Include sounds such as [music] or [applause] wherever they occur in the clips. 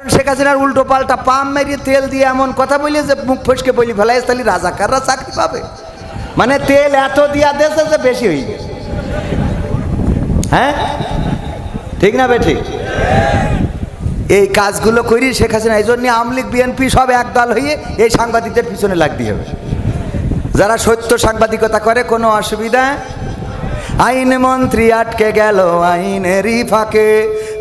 শেখ হাসিনার উল্টো পাল্টা পাম মেরিয়ে তেল দিয়ে এমন কথা বলি যে মুখ ফসকে বলি ফেলাই তাহলে রাজাকাররা চাকরি পাবে? মানে তেল এত দিয়া দেশে যে বেশি হয়ে হ্যাঁ? ঠিক না বে ঠিক? এই কাজগুলো করি শেখ হাসিনা, এই জন্য আওয়ামী লীগ, বিএনপি সব একদল হয়ে এই সাংবাদিকদের পিছনে লাগতে হবে। যারা সত্য সাংবাদিকতা করে, কোনো অসুবিধা? আইন মন্ত্রী আটকে গেল আইনেরই ফাঁকে।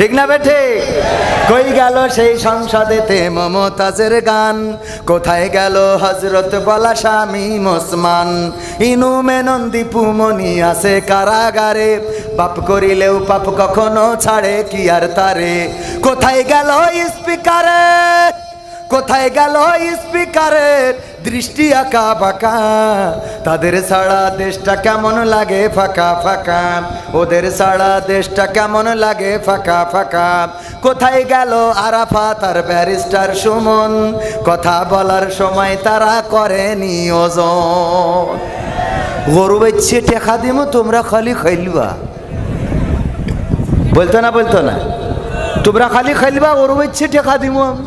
ঠিক না বেঠে? কই গেল সেই সংসদেতে মমতাজের গান? কোথায় গেল হজরত বলা স্বামী মোসমান? ইনু মেনন্দি মনি আছে কারাগারে। পাপ করিলেও পাপ কখনো ছাড়ে, কি আর তারে? কোথায় গেল স্পিকারে? কোথায় গেল স্পিকারের দৃষ্টি আঁকা বাঁকা? তাদের ছাড়া দেশটা কেমন লাগে ফাঁকা ফাঁকা? ওদের ছাড়া দেশটা কেমন লাগে ফাঁকা ফাঁকা? কোথায় গেল আরাফা তার ব্যারিস্টার সুমন? কথা বলার সময় তারা করেনি ওজন। গরু বেচ্ছে টেকা দিমো, তোমরা খালি খাইলবা বলতো না বলতো না? তোমরা খালি খাইলবা গরু বেচ্ছে টেকা দিমো আমি।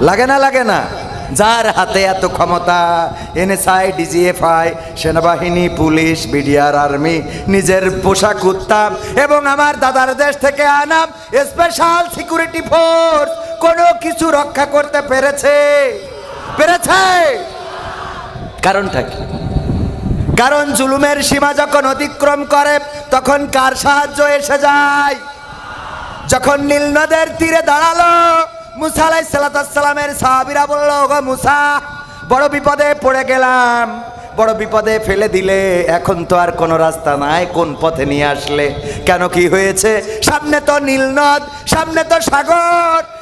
লাগে না লাগে না। যার হাতে এত ক্ষমতা, এনএসআই, ডিজিএফআই, সেনাবাহিনী, পুলিশ, বিডিআর, আর্মি, নিজের পোশাক উত্তাম এবং আমার দাদার দেশ থেকে আনাম স্পেশাল সিকিউরিটি ফোর্স কোনো কিছু রক্ষা করতে পেরেছে? পেরেছে? কারণটা কি? কারণ জুলুমের সীমা যখন অতিক্রম করে, তখন কার সাহায্য এসে যায়? যখন নীল নদের তীরে দাঁড়াল মুসা আলাই সালাতামের সাহাবিরা বলল গো মুসা, বড় বিপদে পড়ে গেলাম। বড় বিপদে ফেলে দিলে এখন তো আর কোনো রাস্তা নাই, কোন পথে নিয়ে আসলে? কেন কি হয়েছে? সামনে তো নীল নদ, সামনে তো সাগর।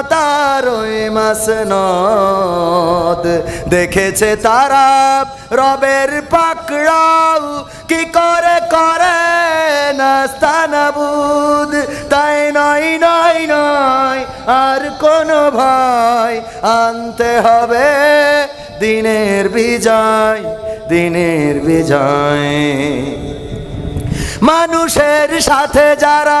ক্ষমতার ওই মাসনদ। দেখেছে তারা রবের পাকড়াও। কি করে করে নাস্তানাবুদ তাই নয় নয় নয়, আর কোনো ভয়। আনতে হবে দিনের বিজয় দিনের বিজয়। মানুষের সাথে যারা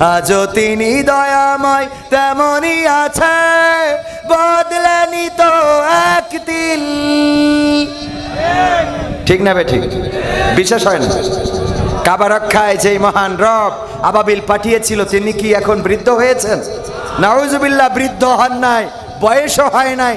আজও তিনি দয়াময় তেমনই আছে। বদলেনি তো এক দিল ঠিক না বে ঠিক? বিশ্বাস হয় না? কাবা রক্ষায় যেই মহান রব আবাবিল পাঠিয়েছিল, তিনি কি এখন বৃদ্ধ হয়েছেন? নাউজুবিল্লাহ বৃদ্ধ হন নাই, বয়সও হয় নাই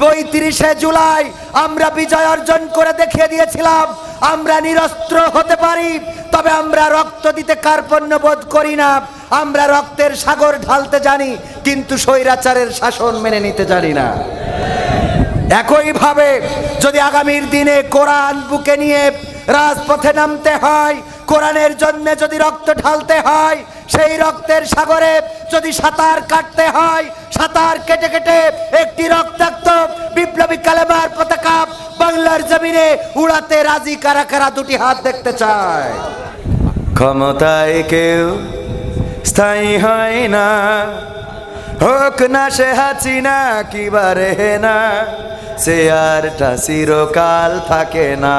পঁয়ত্রিশে জুলাই আমরা বিজয় অর্জন করে দেখিয়ে দিয়েছিলাম, আমরা নিরস্ত্র হতে পারি, তবে আমরা রক্ত দিতে কার্পণ্য বোধ করি না, আমরা রক্তের সাগর ঢালতে জানি, কিন্তু স্বৈরাচারের শাসন মেনে নিতে জানি না। একইভাবে যদি আগামীর দিনে কোরআন বুকে নিয়ে রাজপথে নামতে হয় কোরআনের জন্য যদি রক্ত ঢালতে হয়, সেই রক্তের সাগরে যদি সাঁতার কাটতে হয়, সাঁতার কেটে কেটে একটি রক্তাক্ত বিপ্লবী কালেমার পতাকা বাংলার জমিনে উড়াতে রাজি কারা কারা দুটি হাত দেখতে চায়? ক্ষমতায় কেউ স্থায়ী হয় না। হোক না সে হাসিনা কিবারে না সে আরটা চিরকাল থাকে না।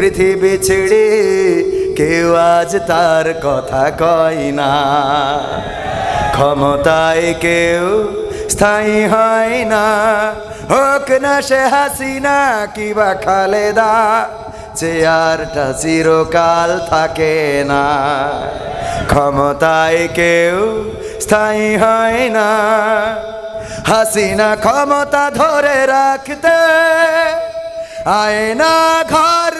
পৃথিবী ছেড়ে কেউ আজ তার কথা কয় না। ক্ষমতায় কেউ স্থায়ী হয় না। হোক না সে হাসিনা কিবা খালেদা, চেয়ারটা চিরকাল থাকে না। ক্ষমতায় কেউ স্থায়ী হয় না। হাসিনা ক্ষমতা ধরে রাখতে আয়না ঘর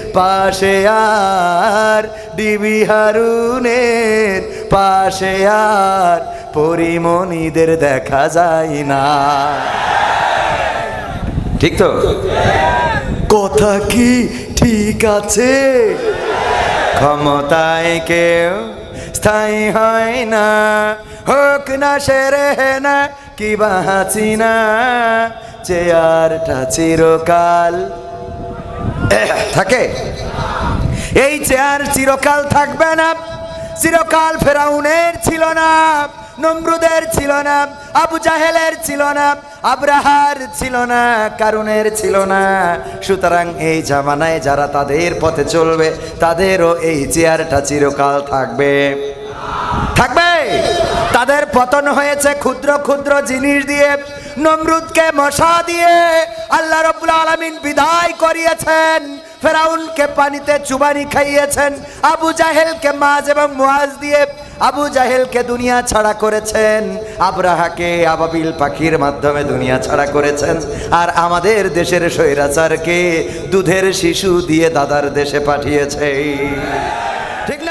পাশে আর ডিবি হারুনের পাশে আর পরিমণিদের দেখা যায় না। ঠিক তো? কথা কি ঠিক আছে? ক্ষমতায় কেউ স্থায়ী হয় না। হোক না সেরে না, কি বাঁচি না। চেয়ারটা চিরকাল [coughs] থাকে। এই চেয়ার চিরকাল থাকবে না, চিরকাল ফেরাউনের ছিল না, নমরুদের ছিল না, আবু জাহেলের ছিল না, আব্রাহার ছিল না, কারুনের ছিল না। সুতরাং এই জামানায় যারা তাদের পথে চলবে, তাদেরও এই চেয়ারটা চিরকাল থাকবে। থাকবে। তাদের পতন হয়েছে ক্ষুদ্র ক্ষুদ্র জিনিস দিয়ে নমরুদকে মশা দিয়ে আল্লাহ রব্বুল আলমিন বিদায় করিয়েছেন। ফেরাউনকে পানিতে চুবানি খাইয়েছেন। আবু জাহেলকে মাছ এবং মুয়াজ দিয়ে আবু জাহেলকে দুনিয়া ছাড়া করেছেন। আবরাহাকে আবাবিল পাখির মাধ্যমে দুনিয়া ছাড়া করেছেন। আর আমাদের দেশের স্বৈরাচারকে দুধের শিশু দিয়ে দাদার দেশে পাঠিয়েছে। ঠিক না?